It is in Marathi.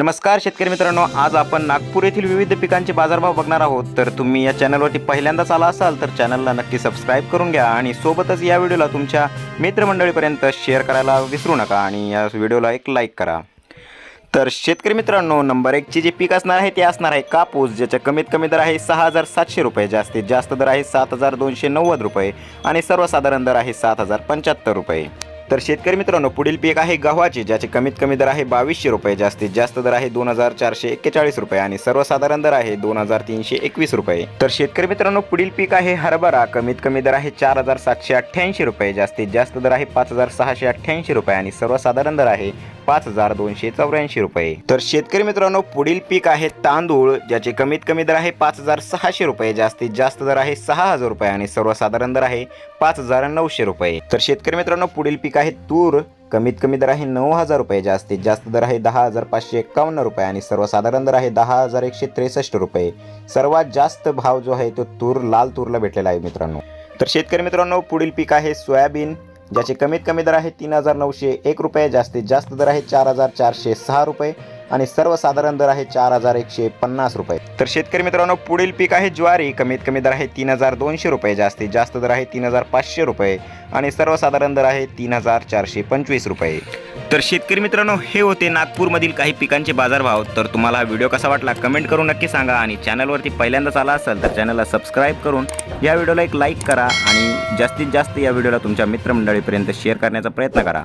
नमस्कार शेतकरी मित्रांनो आज आपण नागपूर येथील विविध पिकांचे बाजारभाव बघणार आहोत. तर तुम्ही या चॅनलवरती पहिल्यांदाच आला असाल तर चॅनलला नक्की सबस्क्राईब करून घ्या आणि सोबतच या व्हिडिओला तुमच्या मित्रमंडळीपर्यंत शेअर करायला विसरू नका आणि या व्हिडिओला एक लाईक करा. तर शेतकरी मित्रांनो नंबर एकचे जे पीक असणार आहे ते असणार आहे कापूस ज्याचा कमीत कमी दर आहे सहा हजार सातशे रुपये जास्तीत जास्त दर आहे सात हजार दोनशे नव्वद रुपये आणि सर्वसाधारण दर आहे सात हजार पंच्याहत्तर रुपये. तर शेतकरी मित्रांनो पुढील पीक आहे गव्हाचे ज्याचे कमीत कमी दर आहे बावीसशे रुपये जास्तीत जास्त दर आहे दोन हजार चारशे एक्केचाळीस रुपये आणि सर्वसाधारण दर आहे दोन हजार तीनशे एकवीस रुपये. तर शेतकरी मित्रांनो पुढील पीक आहे हरभरा कमीत कमी दर आहे चार हजार सातशे अठ्ठ्याऐंशी रुपये जास्तीत जास्त दर आहे पाच हजार सहाशे अठ्ठ्याऐंशी रुपये आणि सर्वसाधारण दर आहे पाच हजार दोनशे चौऱ्याऐंशी रुपये. तर शेतकरी मित्रांनो पुढील पीक आहे तांदूळ ज्याचे कमीत कमी दर आहे पाच हजार सहाशे रुपये जास्तीत जास्त दर आहे सहा हजार रुपये आणि सर्वसाधारण दर आहे पाच हजार नऊशे रुपये. तर शेतकरी मित्रांनो पुढील पीक आहे तूर कमीत कमी दर आहे नऊ हजार रुपये जास्तीत जास्त दर आहे दहा हजार पाचशे एक्कावन्न रुपये आणि सर्वसाधारण दर आहे दहा हजार एकशे त्रेसष्ट रुपये. सर्वात जास्त भाव जो आहे तो तूर लाल तूरला भेटलेला आहे मित्रांनो. तर शेतकरी मित्रांनो पुढील पीक आहे सोयाबीन ज्याचे कमीत कमी दर आहे तीन हजार नऊशे एक रुपये जास्तीत जास्त दर आहे चार हजार चारशे सहा रुपये आणि सर्वसाधारण दर आहे चार हजार एकशे पन्नास रुपये. तर शेतकरी मित्रांनो पुढील पीक आहे ज्वारी. कमीत कमी दर आहे तीन हजार दोनशे रुपये जास्तीत जास्त दर आहे तीन हजार पाचशे रुपये आणि सर्वसाधारण दर आहे तीन हजार चारशे पंचवीस रुपये. तर शेतकरी मित्रांनो हे होते नागपूरमधील काही पिकांचे बाजारभाव. तर तुम्हाला हा व्हिडिओ कसा वाटला कमेंट करून नक्की सांगा आणि चॅनलवरती पहिल्यांदाच आला असेल तर चॅनलला सबस्क्राईब करून या व्हिडिओला एक लाईक करा आणि जास्तीत जास्त या व्हिडिओला तुमच्या मित्रमंडळीपर्यंत शेअर करण्याचा प्रयत्न करा.